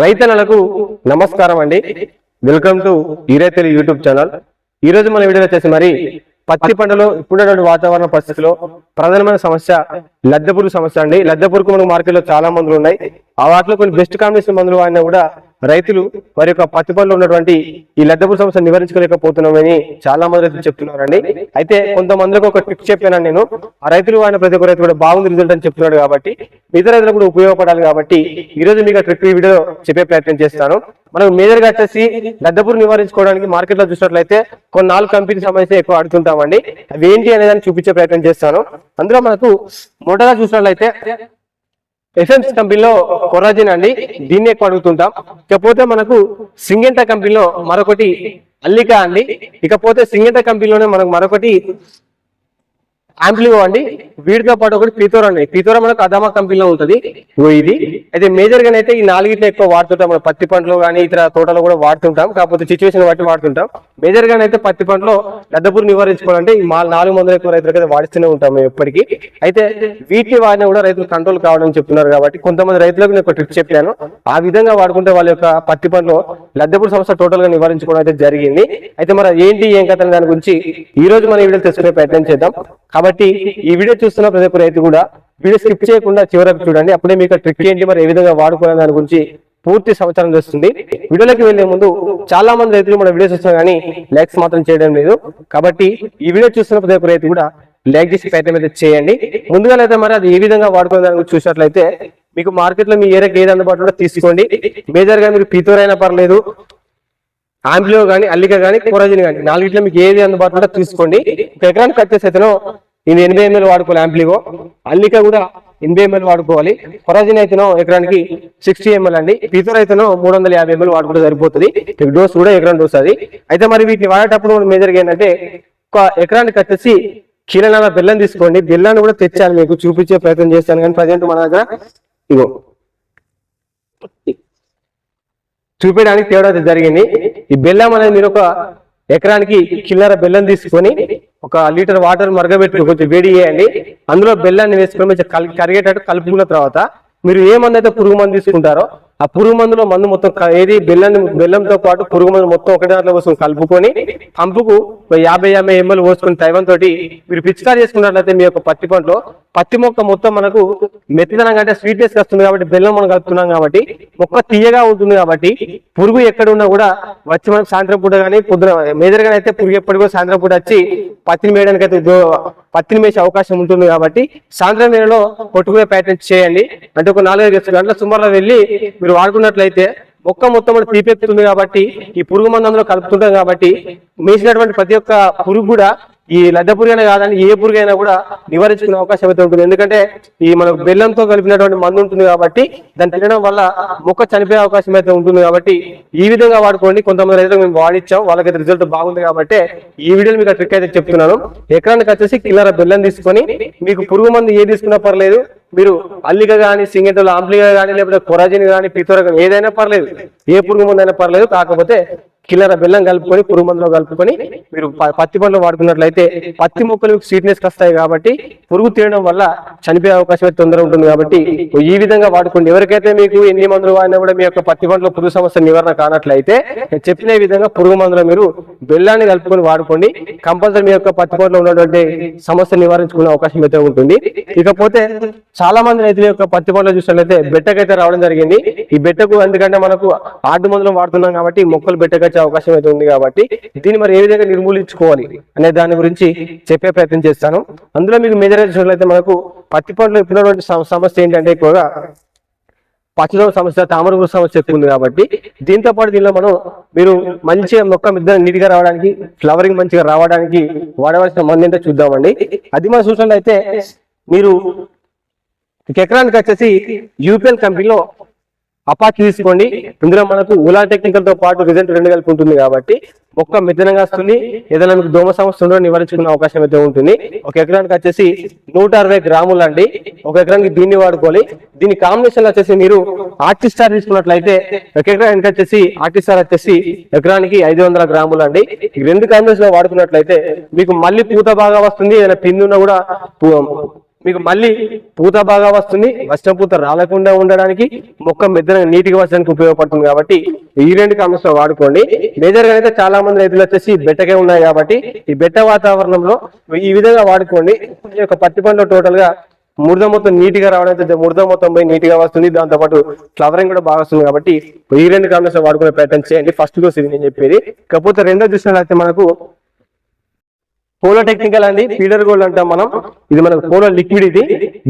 రైతన్నలకు నమస్కారం అండి. వెల్కమ్ టు ఈరైతెలు యూట్యూబ్ ఛానల్ ఈ రోజు మన వీడియో వచ్చేసి మరి పత్తి పంటలో ఇప్పుడున్నటువంటి వాతావరణ పరిస్థితిలో ప్రధానమైన సమస్య లద్దె పురుగు సమస్య అండి. లద్దె పురుగు మనకు మార్కెట్లో చాలా మందులు ఉన్నాయి. ఆ వాటిలో కొన్ని బెస్ట్ కాంబినేషన్ మందులు వాడినా కూడా రైతులు వారి యొక్క పత్తి పనులు ఉన్నటువంటి ఈ లద్దపు సమస్య నివారించుకోలేకపోతున్నామని చాలా మంది రైతులు చెప్తున్నారండి. అయితే కొంతమందికి ఒక ట్రిక్ చెప్పాను నేను. ఆ రైతులు ఆయన ప్రతి ఒక్క రైతు కూడా బాగుంది రిజల్ట్ అని చెప్తున్నాడు కాబట్టి మిగతా రైతులకు కూడా ఉపయోగపడాలి కాబట్టి ఈ రోజు మీకు ట్రిక్ వీడియో చెప్పే ప్రయత్నం చేస్తాను. మనం మేజర్గా వచ్చేసి లద్దపురు నివారించుకోవడానికి మార్కెట్లో చూసినట్లయితే కొన్ని నాలుగు కంపెనీ సంబంధించి ఎక్కువ అడుగుతుంటామండి అవి ఏంటి అనేది చూపించే ప్రయత్నం చేస్తాను. అందులో మనకు మొదటగా చూసినట్లయితే ఎసెన్స్ కంపెనీలో కొరాజిన్ అండి. దీన్ని ఎక్కువ అడుగుతుంటాం ఇకపోతే మనకు సింగెంటా కంపెనీలో మరొకటి అల్లిక అండి. ఇకపోతే సింగెంటా కంపెనీలోనే మనకు మరొకటి ఆంప్లివో అండి. వీటితో పాటు ఒకటి పీతోర అండి. పీతోర మనకు అదామా కంపెనీలో ఉంటుంది. ఇది. అయితే మేజర్గా అయితే ఈ నాలుగిట్లో ఎక్కువ వాడుతుంటాం. మనం పత్తి పంటలో కానీ ఇతర తోటలో కూడా వాడుతుంటాం. కాకపోతే సిచ్యువేషన్ బట్టి వాడుతుంటాం. మేజర్గా అయితే పత్తి పంటలో లద్దపూర్ నివారించుకోవాలంటే ఈ నాలుగు మందులు ఎక్కువ రైతులకు అయితే వాడిస్తూనే ఉంటాం మేము ఎప్పటికీ. అయితే వీటిని వాడినా కూడా రైతులు కంట్రోల్ కావడం చెప్తున్నారు కాబట్టి కొంతమంది రైతులకు నేను ఒక ట్రిక్ చెప్పాను. ఆ విధంగా వాడుకుంటే వాళ్ళ యొక్క పత్తి పంటలో లద్దపూర్ సమస్య టోటల్గా నివారించుకోవడం అయితే జరిగింది. అయితే మరి ఏంటి ఏం కథ దాని గురించి ఈ రోజు మనం ఈ వీడియో తెలుసుకునే ప్రయత్నం చేద్దాం. కాబట్టి ఈ వీడియో చూస్తున్న ప్రతి ఒక్క రైతు కూడా వీడియో స్కిప్ చేయకుండా చివరకు చూడండి. అప్పుడే మీకు ట్రిక్ ఏంటి మరి ఏ విధంగా వాడుకోవాలి దాని గురించి పూర్తి సమాచారం తెస్తుంది వీడియోలోకి వెళ్ళే ముందు చాలా మంది రైతులు మన వీడియోస్ చూస్తున్నారు కానీ లైక్స్ మాత్రం చేయడం లేదు. కాబట్టి ఈ వీడియో చూస్తున్న ప్రతి ఒక్క రైతు కూడా లైక్ చేసి ప్రయత్నం అయితే చేయండి. ముందుగా అయితే మరి అది ఏ విధంగా వాడుకునే దాని గురించి చూసినట్లయితే మీకు మార్కెట్లో మీ ఏరియాకి ఏది అందుబాటులో తీసుకోండి. మేజర్గా మీరు పీతోర్ పర్లేదు ఆంబ్లియో కానీ అల్లిక కానీ కోరాజిన్ కానీ నాలుగిట్లో మీకు ఏది అందుబాటులో ఉంటే తీసుకోండి. ఒక ఎకరానికి వచ్చేసి అయితేనో ఇది ఎనభై ఎంఎల్ వాడుకోవాలి ఆంప్లిగో అల్లిక కూడా ఎనభై ఎంఎల్ వాడుకోవాలి. కొరాజిన్ అయితేనో ఎకరానికి సిక్స్టీ ఎంఎల్ అండి. పీతర్ అయితేనో మూడు వందల యాభై ఎంఎల్ వాడుకుంటే సరిపోతుంది. డోస్ కూడా ఎకరం డోస్ అది. అయితే మరి వీటిని వాడేటప్పుడు మేజర్గా ఏంటంటే ఒక ఎకరానికి వచ్చేసి కీలనాల బెల్లం తీసుకోండి. బెల్లాన్ని కూడా తెచ్చాను మీకు. చూపించే ప్రయత్నం చేస్తాను. కానీ ప్రజెంట్ మన దగ్గర ఇగో. చూపించడానికి తేడా జరిగింది. ఈ బెల్లం అనేది మీరు ఒక ఎకరానికి కిల్లర బెల్లం తీసుకొని ఒక లీటర్ వాటర్ మరగబెట్టుకుని కొంచెం వేడి చేయండి. అందులో బెల్లాన్ని వేసుకొని కొంచెం కరిగేటట్టు కలుపుకున్న తర్వాత మీరు ఏ మందు అయితే పురుగు మందు తీసుకుంటారో ఆ పురుగు మందులో మందు మొత్తం ఏది బెల్లం బెల్లంతో పాటు పురుగు మందు మొత్తం ఒకటే దాంట్లో కోసం కలుపుకొని పంపుకు యాభై యాభై ఎంఎల్ పోసుకుని తైవం తోటి మీరు పిచికారి చేసుకున్నట్లయితే మీ యొక్క పత్తి పంటలో పత్తి మొక్క మొత్తం మనకు మెత్తదనం కంటే స్వీట్నెస్ వస్తుంది కాబట్టి బెల్లం మనం కలుపుతున్నాం కాబట్టి మొక్క తీయగా ఉంటుంది కాబట్టి పురుగు ఎక్కడ ఉన్నా కూడా వచ్చి మనకు సాయంత్రం పూట కానీ పొద్దున మేజర్గా అయితే పురుగు ఎప్పటికో సాయంత్రం పూట వచ్చి పత్తిని మేయడానికి అయితే పత్తిని మేసే అవకాశం ఉంటుంది కాబట్టి సాయంత్రం వేళలో కొట్టుకునే ప్రయత్నం చేయండి. అంటే ఒక నాలుగైదు గంటల సుమారులో వెళ్ళి మీరు వాడుకున్నట్లయితే మొక్క మొత్తం కూడా కాబట్టి ఈ పురుగు మందు అందులో కలుపుతుంటాం కాబట్టి మేసినటువంటి ప్రతి ఒక్క పురుగు కూడా ఈ లద్దె పురుగు అయినా కాదని ఏ పురుగు అయినా కూడా నివారించుకునే అవకాశం అయితే ఉంటుంది. ఎందుకంటే ఈ మనకు బెల్లంతో కలిపినటువంటి మందు ఉంటుంది కాబట్టి దాన్ని తినడం వల్ల మొక్క చనిపోయే అవకాశం అయితే ఉంటుంది కాబట్టి ఈ విధంగా వాడుకోండి. కొంతమంది రైతులకు మేము వాడిచ్చాం. వాళ్ళకైతే రిజల్ట్ బాగుంది కాబట్టి ఈ వీడియోలో మీకు ట్రిక్ అయితే చెప్తున్నాను. ఎకరానికి వచ్చేసి కిల్లర బెల్లం తీసుకొని మీకు పురుగు మందు ఏ తీసుకున్నా పర్లేదు. మీరు అల్లిక కానీ సింగటలు ఆంప్లిగా కానీ లేకపోతే కొరాజిన్ కానీ పితోర ఏదైనా పర్లేదు. ఏ పురుగు మందు అయినా పర్లేదు. కాకపోతే కిల్లర బెల్లం కలుపుకొని పురుగు మందులో కలుపుకొని మీరు పత్తి పండ్లు వాడుకున్నట్లయితే పత్తి మొక్కలు స్వీట్నెస్ వస్తాయి కాబట్టి పురుగు తినడం వల్ల చనిపోయే అవకాశం అయితే తొందర ఉంటుంది కాబట్టి ఈ విధంగా వాడుకోండి. ఎవరికైతే మీకు ఎన్ని మందులు వాడినా కూడా మీ యొక్క పత్తి పంటలో పురుగు సమస్య నివారణ కానట్లయితే నేను చెప్పిన విధంగా పురుగు మందులో మీరు బెల్లాన్ని కలుపుకొని వాడుకోండి. కంపల్సరీ మీ యొక్క పత్తి పంటలో ఉన్నటువంటి సమస్య నివారించుకునే అవకాశం అయితే ఉంటుంది. ఇకపోతే చాలా మంది రైతుల యొక్క పత్తి పంటలు చూసినట్లయితే బెట్టకైతే రావడం జరిగింది. ఈ బెట్టకు ఎందుకంటే మనకు ఆడు మందులు వాడుతున్నాం కాబట్టి మొక్కలు వచ్చే అవకాశం అయితే ఉంది కాబట్టి దీన్ని మరి ఏ విధంగా నిర్మూలించుకోవాలి అనే దాని గురించి చెప్పే ప్రయత్నం చేస్తాను. అందులో మీకు మేజర్ అయితే మనకు పత్తి పంటలో ఇప్పుడున్నటువంటి సమస్య ఏంటంటే ఎక్కువగా పచ్చదోమ సమస్య తామర సమస్య ఎక్కువ ఉంది కాబట్టి దీంతో పాటు దీనిలో మనం మీరు మంచిగా మొక్క మీద నీట్గా రావడానికి ఫ్లవరింగ్ మంచిగా రావడానికి వాడవలసిన మంది ఏంటో చూద్దామండి. అది మనం చూసినట్లయితే మీరు ఎకరానికి వచ్చేసి యూపీఎల్ కంపెనీలో అపాచి తీసుకోండి. ఇందులో మనకు ఉలా టెక్నికల్తో పాటు రిజల్ట్ రెండు కలిపి ఉంటుంది కాబట్టి మొక్క మిథనంగా వస్తుంది. ఏదైనా మీకు దోమ సమస్య ఉండడం నివారించుకునే అవకాశం అయితే ఉంటుంది. ఒక ఎకరానికి వచ్చేసి నూట అరవై గ్రాములు అండి. ఒక ఎకరానికి దీన్ని వాడుకోవాలి. దీని కాంబినేషన్ వచ్చేసి మీరు ఆర్టిస్టార్ తీసుకున్నట్లయితే ఒక ఎకరానికి వచ్చేసి ఆర్టిస్టార్ వచ్చేసి ఎకరానికి ఐదు వందల గ్రాములు అండి. రెండు కాంబినేషన్ వాడుకున్నట్లయితే మీకు మళ్ళీ పూత బాగా వస్తుంది. ఏదైనా పిండి కూడా పూ- మీకు మళ్ళీ పూత బాగా వస్తుంది వర్షం పూత రాలకుండా ఉండడానికి మొక్క మెద్దన నీటిగా వచ్చడానికి ఉపయోగపడుతుంది కాబట్టి ఈ రెండు కాంబినేషన్లో వాడుకోండి. మేజర్గా అయితే చాలా మంది రైతులు వచ్చేసి బెట్టకే ఉన్నాయి కాబట్టి ఈ బెట్ట వాతావరణంలో ఈ విధంగా వాడుకోండి. ఈ యొక్క పత్తి పంటలో టోటల్గా ముడత మొత్తం నీట్గా రావడం అయితే మొత్తం పోయి నీట్గా వస్తుంది. దాంతో పాటు ఫ్లవరింగ్ కూడా బాగా వస్తుంది కాబట్టి ఈ రెండు కాంబినేషన్ వాడుకునే ప్రయత్నం చేయండి. ఫస్ట్ డోస్ ఇది నేను చెప్పేది. కాకపోతే రెండో చూసినట్లయితే మనకు పోలో టెక్నికల్ అండి. ఫీడర్ గోల్డ్ అంటాం మనం. ఇది మనకు పోలో లిక్విడ్ ఇది.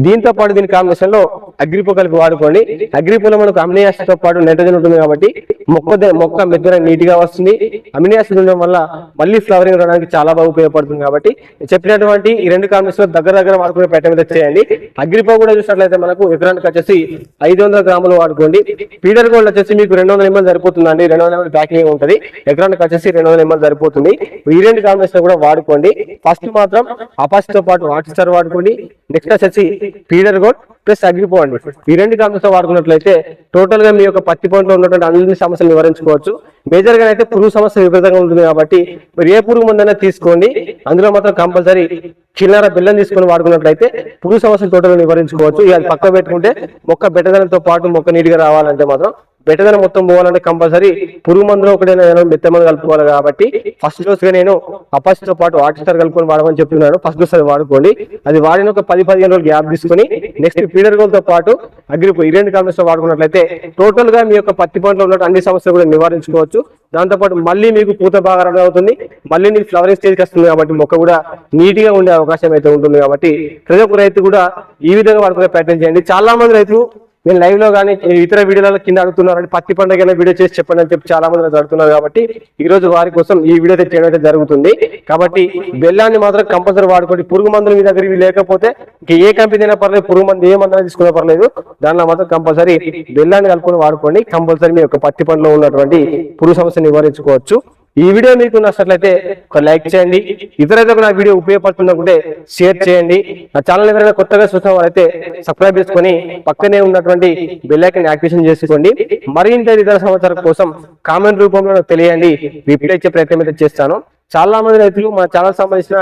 దీంతో పాటు దీని కాంబినేషన్లో అగ్రిపో వాడుకోండి. అగ్రిపోలో మనకు అమినియాసిడ్తో పాటు నైట్రోజన్ ఉంటుంది కాబట్టి మొక్క మొక్క మెద్దన నీట్గా వస్తుంది. అమినియాసిడ్ ఉండడం వల్ల మళ్ళీ ఫ్లవరింగ్ రావడానికి చాలా బాగా ఉపయోగపడుతుంది కాబట్టి చెప్పినటువంటి ఈ రెండు కాంబినేషన్ దగ్గర దగ్గర వాడుకునే ప్రయత్నం అయితే చేయండి. అగ్రిపో కూడా చూసినట్లయితే మనకు ఎకరానికి వచ్చేసి ఐదు వందల గ్రాములు వాడుకోండి. పీడర్ గోల్డ్ వచ్చేసి మీకు రెండు వందల ఎంఎల్ సరిపోతుందండి. రెండు వందల ఎంఎల్ ప్యాకింగ్ ఉంటుంది. ఎకరానికి వచ్చేసి రెండు వందల ఎంఎల్ సరిపోతుంది. ఈ రెండు కాంబినేషన్ కూడా వాడుకోండి. ఫస్ట్ మాత్రం అపాస్తో పాటు వాటర్ వాడుకోండి. నెక్స్ట్ వచ్చేసి పీడర్ గోల్డ్ ప్లస్ అగ్రిపో అండి ఈ రెండు కాంబినేషన్ వాడుకున్నట్లయితే టోటల్గా మీ యొక్క పత్తి పంటలో ఉన్నటువంటి అన్ని సమస్యలు నివారించుకోవచ్చు మేజర్గా అయితే పురుగు సమస్య విపరీతంగా ఉంటుంది కాబట్టి మీరు ఏ పురుగు మందైనా తీసుకోండి. అందులో మాత్రం కంపల్సరీ చిల్లర బెల్లం తీసుకొని వాడుకున్నట్లయితే పురుగు సమస్యలు టోటల్ నివారించుకోవచ్చు ఇక అది పక్క పెట్టుకుంటే మొక్క బెట్టదనంతో పాటు మొక్క నీటిగా రావాలంటే మాత్రం బెటదనం మొత్తం పోవాలంటే కంపల్సరీ పురుగు మందులో ఒకటైనా మెత్త మందు కలుపుకోవాలి కాబట్టి ఫస్ట్ డోస్గా నేను అపాస్తో పాటు ఆటిస్టార్ కలుపుకొని వాడమని చెప్తున్నాను. ఫస్ట్ డోస్ అది వాడుకోండి. అది వాడిన ఒక పది పదిహేను రోజులు గ్యాప్ తీసుకొని నెక్స్ట్ పీడర్ గోల్తో పాటు అగ్రిపు ఈ రెండు కాంబినేషన్ వాడుకున్నట్లయితే టోటల్గా మీ యొక్క పత్తి పంటలో ఉన్న అన్ని సమస్యలు కూడా నివారించుకోవచ్చు. దాంతో పాటు మళ్ళీ మీకు పూత బాగా రావడం అవుతుంది. మళ్ళీ మీకు ఫ్లవరింగ్ స్టేజ్కి వస్తుంది కాబట్టి మొక్క కూడా నీట్గా ఉండే అవకాశం అయితే ఉంటుంది కాబట్టి ప్రతి ఒక్క రైతు కూడా ఈ విధంగా వాడుకునే ప్రయత్నం చేయండి. చాలా మంది రైతులు నేను లైవ్లో కానీ ఇతర వీడియోలలో కింద అడుగుతున్నారు పత్తి పండుగ వీడియో చేసి చెప్పండి అని చెప్పి చాలా మంది అడుగుతున్నారు కాబట్టి ఈ రోజు వారి కోసం ఈ వీడియో చేయడం అయితే జరుగుతుంది. కాబట్టి బెల్లాన్ని మాత్రం కంపల్సరీ వాడుకోండి. పురుగు మందులు మీ దగ్గర లేకపోతే ఏ కంపెనీ అయినా పర్లేదు పురుగు మందు ఏ మందు తీసుకున్నా పర్లేదు దానిలో మాత్రం కంపల్సరీ బెల్లాన్ని కలుపుకొని వాడుకోండి. కంపల్సరీ మీ యొక్క పత్తి పండులో ఉన్నటువంటి పురుగు సమస్య నివారించుకోవచ్చు. ఈ వీడియో మీకు నచ్చినట్లయితే ఒక లైక్ చేయండి. ఇతరైతే నా వీడియో ఉపయోగపడుతుందనుకుంటే షేర్ చేయండి. నా ఛానల్ ఎవరైనా కొత్తగా చూసిన వారైతే సబ్స్క్రైబ్ చేసుకొని పక్కనే ఉన్నటువంటి బెల్లైకన్ యాక్టివేషన్ చేసుకోండి మరింత ఇతర సమాచారం కోసం కామెంట్ రూపంలో నాకు తెలియండి. రిప్లై ఇచ్చే ప్రయత్నం అయితే చేస్తాను. చాలా మంది రైతులు మా ఛానల్ సంబంధించిన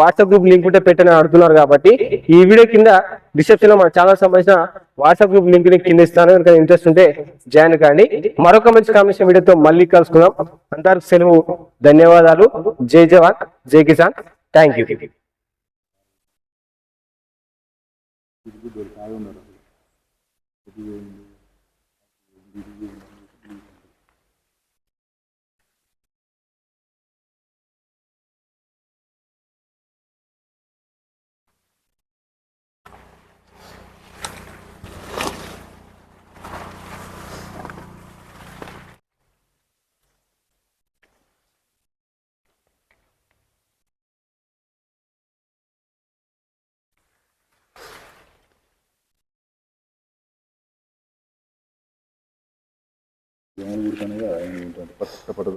వాట్సాప్ గ్రూప్ లింక్ ఉంటే పెట్టని అడుగుతున్నారు కాబట్టి ఈ వీడియో కింద డిస్క్రిప్షన్లో మా ఛానల్ సంబంధించిన వాట్సాప్ గ్రూప్ లింక్ని కింద ఇస్తాను. కనుక ఇంట్రెస్ట్ ఉంటే జాయిన్ కాండి. మరొక మంచి కాంబినేషన్ వీడియోతో మళ్ళీ కలుసుకుందాం. అందరికి సెలవు ధన్యవాదాలు. జై జవాన్ జై కిసాన్. థ్యాంక్ యూ జనాలు ఊరికనగా ఆయన ఉంటుంది పట్ట